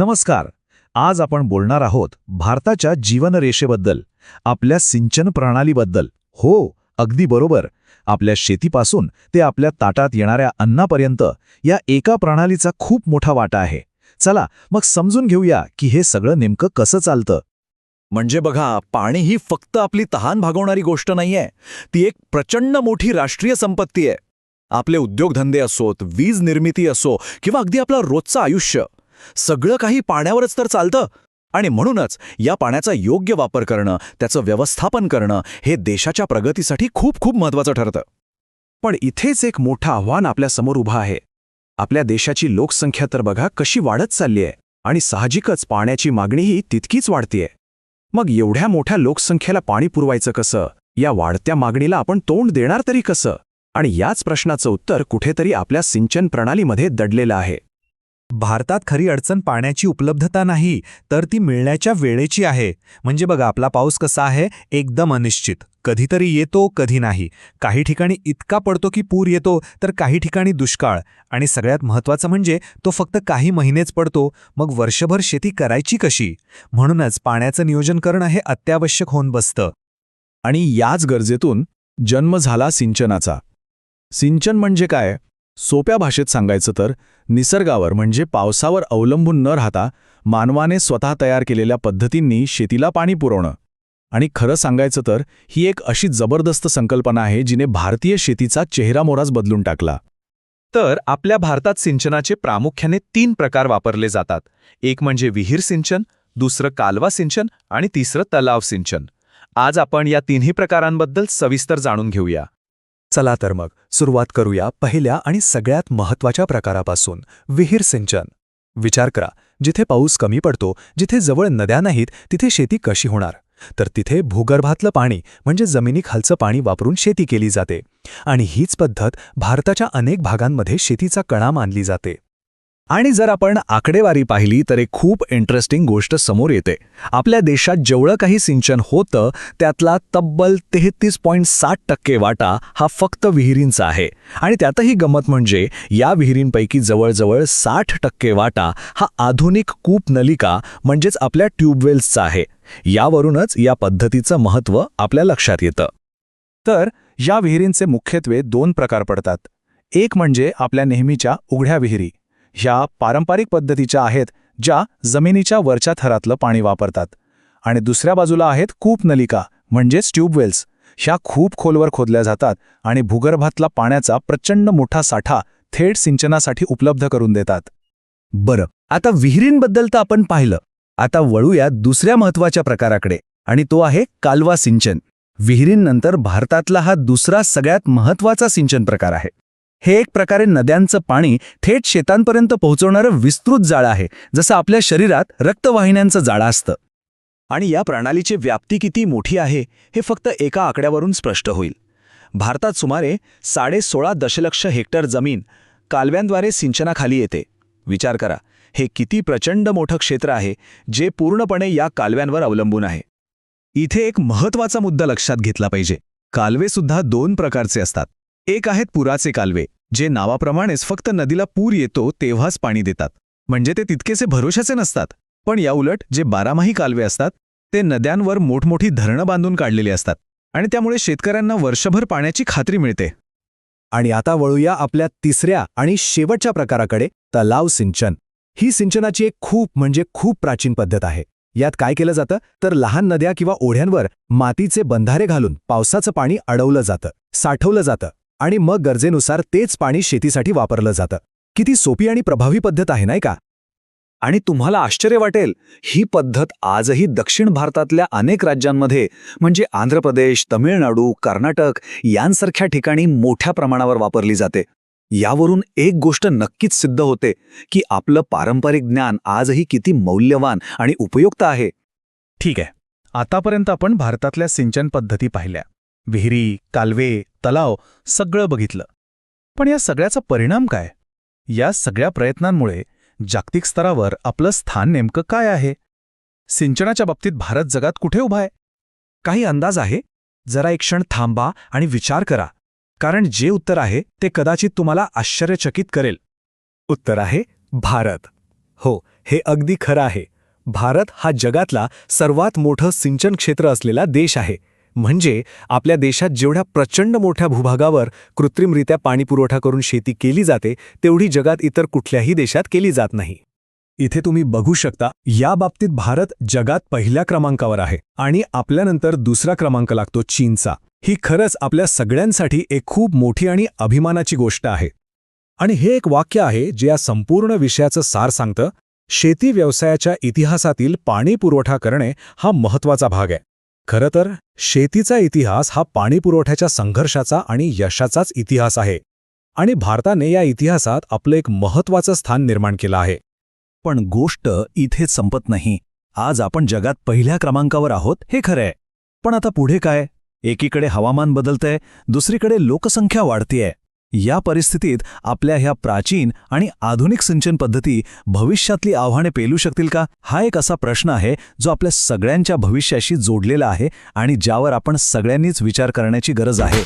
नमस्कार. आज आपण बोलणार आहोत भारताच्या जीवनरेषेबद्दल आपल्या सिंचन प्रणालीबद्दल. हो अगदी बरोबर. आपल्या शेतीपासून ते आपल्या ताटात येणाऱ्या अन्नापर्यंत या एका प्रणालीचा खूप मोठा वाटा आहे. चला मग समजून घेऊया की हे सगळं नेमकं कसं चालतं. म्हणजे बघा पाणी ही फक्त आपली तहान भागवणारी गोष्ट नाहीये. ती एक प्रचंड मोठी राष्ट्रीय संपत्ती आहे. आपले उद्योगधंदे असोत वीज निर्मिती असो किंवा अगदी आपलं रोजचं आयुष्य. सगळं काही पाण्यावरच तर चालतं. आणि म्हणूनच या पाण्याचा योग्य वापर करणं त्याचं व्यवस्थापन करणं हे देशाच्या प्रगतीसाठी खूप खूप महत्वाचं ठरतं. पण इथेच एक मोठं आव्हान आपल्यासमोर उभं आहे. आपल्या देशाची लोकसंख्या तर बघा कशी वाढत चालली आहे आणि साहजिकच पाण्याची मागणीही तितकीच वाढतीये. मग एवढ्या मोठ्या लोकसंख्येला पाणी पुरवायचं कसं? या वाढत्या मागणीला आपण तोंड देणार तरी कसं? आणि याच प्रश्नाचं उत्तर कुठेतरी आपल्या सिंचन प्रणालीमध्ये दडलेलं आहे. भारतात खरी अडचण पाण्याची उपलब्धता नाही तर ती मिळण्याच्या वेळेची आहे. म्हणजे बघा आपला पाऊस कसा आहे? एकदम अनिश्चित. कधीतरी येतो कधी नाही. काही ठिकाणी इतका पडतो की पूर येतो तर काही ठिकाणी दुष्काळ. आणि सगळ्यात महत्त्वाचं म्हणजे तो फक्त काही महिनेच पडतो. मग वर्षभर शेती करायची कशी? म्हणूनच पाण्याचं नियोजन करणं हे अत्यावश्यक होऊन बसतं. आणि याच गरजेतून जन्म झाला सिंचनाचा. सिंचन म्हणजे काय? सोप्या भाषेत सांगायचं तर निसर्गावर म्हणजे पावसावर अवलंबून न राहता मानवाने स्वतः तयार केलेल्या पद्धतींनी शेतीला पाणी पुरवणं. आणि खरं सांगायचं तर ही एक अशी जबरदस्त संकल्पना आहे जिने भारतीय शेतीचा चेहरामोराच बदलून टाकला. तर आपल्या भारतात सिंचनाचे प्रामुख्याने तीन प्रकार वापरले जातात. एक म्हणजे विहीर सिंचन दुसरं कालवा सिंचन आणि तिसरं तलाव सिंचन. आज आपण या तिन्ही प्रकारांबद्दल सविस्तर जाणून घेऊया. चला तर मग सुरुवात करूया पहिल्या आणि सगळ्यात महत्त्वाच्या प्रकारापासून. विहीर सिंचन. विचार करा जिथे पाऊस कमी पडतो जिथे जवळ नद्या नाहीत तिथे शेती कशी होणार? तर तिथे भूगर्भातलं पाणी म्हणजे जमिनीखालचं पाणी वापरून शेती केली जाते. आणि हीच पद्धत भारताच्या अनेक भागांमध्ये शेतीचा कणा मानली जाते. आणि जर आपण आकडेवारी पाहिली तर एक खूप इंटरेस्टिंग गोष्ट समोर येते. आपल्या देशात जेवढं काही सिंचन होतं त्यातला तब्बल तेहतीस पॉईंट साठ टक्के वाटा हा फक्त विहिरींचा आहे. आणि त्यातही गमत म्हणजे या विहिरींपैकी जवळजवळ साठ टक्के वाटा हा आधुनिक कूप नलिका म्हणजेच आपल्या ट्यूबवेल्सचा आहे. यावरूनच या पद्धतीचं महत्त्व आपल्या लक्षात येतं. तर या विहिरींचे मुख्यत्वे दोन प्रकार पडतात. एक म्हणजे आपल्या नेहमीच्या उघड्या विहिरी. ह्या पारंपरिक पद्धतीच्या आहेत ज्या जमिनीच्या वरच्या थरातलं पाणी वापरतात. आणि दुसऱ्या बाजूला आहेत कूप नलिका म्हणजेच ट्यूबवेल्स ह्या खूप खोलवर खोदल्या जातात आणि भूगर्भातला पाण्याचा प्रचंड मोठा साठा थेट सिंचनासाठी उपलब्ध करून देतात. बरं आता विहिरींबद्दल तर आपण पाहिलं. आता वळूया दुसऱ्या महत्त्वाच्या प्रकाराकडे आणि तो आहे कालवा सिंचन. विहिरींनंतर भारतातला हा दुसरा सगळ्यात महत्त्वाचा सिंचन प्रकार आहे. हे एक प्रकारे नद्यांचं पाणी थेट शेतांपर्यंत पोहोचवणारं विस्तृत जाळं आहे जसं आपल्या शरीरात रक्तवाहिन्यांचं जाळं असतं. आणि या प्रणालीची व्याप्ती किती मोठी आहे हे फक्त एका आकड्यावरून स्पष्ट होईल. भारतात सुमारे साडेसोळा दशलक्ष हेक्टर जमीन कालव्यांद्वारे सिंचनाखाली येते. विचार करा हे किती प्रचंड मोठं क्षेत्र आहे जे पूर्णपणे या कालव्यांवर अवलंबून आहे. इथे एक महत्त्वाचा मुद्दा लक्षात घेतला पाहिजे. कालवेसुद्धा दोन प्रकारचे असतात. एक आहेत पुराचे कालवे जे नावाप्रमाणेच फक्त नदीला पूर येतो तेव्हाच पाणी देतात. म्हणजे ते तितकेसे भरोशाचे नसतात. पण याउलट जे बारामाही कालवे असतात ते नद्यांवर मोठमोठी धरणं बांधून काढलेली असतात आणि त्यामुळे शेतकऱ्यांना वर्षभर पाण्याची खात्री मिळते. आणि आता वळूया आपल्या तिसऱ्या आणि शेवटच्या प्रकाराकडे तलाव सिंचन. ही सिंचनाची एक खूप म्हणजे खूप प्राचीन पद्धत आहे. यात काय केलं जातं? तर लहान नद्या किंवा ओढ्यांवर मातीचे बंधारे घालून पावसाचं पाणी अडवलं जातं साठवलं जातं. आणि मग गरजेनुसार तेच पाणी शेतीसाठी वापरलं जातं. किती सोपी आणि प्रभावी पद्धत आहे नाही का? आणि तुम्हाला आश्चर्य वाटेल ही पद्धत आजही दक्षिण भारतातल्या अनेक राज्यांमध्ये म्हणजे आंध्र प्रदेश तमिळनाडू कर्नाटक यांसारख्या ठिकाणी मोठ्या प्रमाणावर वापरली जाते. यावरून एक गोष्ट नक्कीच सिद्ध होते की आपलं पारंपरिक ज्ञान आजही किती मौल्यवान आणि उपयुक्त आहे. ठीक आहे. आतापर्यंत आपण भारतातल्या सिंचन पद्धती पाहिल्या. विहिरी कालवे तलाव सगळं बघितलं. पण या सगळ्याचा परिणाम काय? या सगळ्या प्रयत्नांमुळे जागतिक स्तरावर आपलं स्थान नेमकं काय आहे? सिंचनाच्या बाबतीत भारत जगात कुठे उभा आहे? काही अंदाज आहे? जरा एक क्षण थांबा आणि विचार करा. कारण जे उत्तर आहे ते कदाचित तुम्हाला आश्चर्यचकित करेल. उत्तर आहे भारत. हो हे अगदी खरं आहे. भारत हा जगातला सर्वात मोठं सिंचन क्षेत्र असलेला देश आहे. म्हणजे आपल्या देशात जेवढ्या प्रचंड मोठ्या भूभागावर कृत्रिमरित्या पाणीपुरवठा करून शेती केली जाते तेवढी जगात इतर कुठल्याही देशात केली जात नाही. इथे तुम्ही बघू शकता या बाबतीत भारत जगात पहिल्या क्रमांकावर आहे आणि आपल्यानंतर दुसरा क्रमांक लागतो चीनचा. ही खरंच आपल्या सगळ्यांसाठी एक खूप मोठी आणि अभिमानाची गोष्ट आहे. आणि हे एक वाक्य आहे जे या संपूर्ण विषयाचं सार सांगतं शेती व्यवसायाच्या इतिहासातील पाणी पुरवठा करणे हा महत्त्वाचा भाग आहे. खरं तर शेतीचा इतिहास हा पाणी पुरवठ्याच्या संघर्षाचा आणि यशाचाच इतिहास आहे. आणि भारताने या इतिहासात आपलं एक महत्वाचं स्थान निर्माण केलं आहे. पण गोष्ट इथेच संपत नाही. आज आपण जगात पहिल्या क्रमांकावर आहोत हे खरंय पण आता पुढे काय? एकीकडे हवामान बदलतंय दुसरीकडे लोकसंख्या वाढतीये. या परिस्थितीत आपल्या ह्या प्राचीन आणि आधुनिक सिंचन पद्धती भविष्यातली आव्हाने पेलू शकतील का? हा एक असा प्रश्न आहे जो आपल्या सगळ्यांच्या भविष्याशी जोडलेला आहे आणि ज्यावर आपण सगळ्यांनीच विचार करण्याची गरज आहे.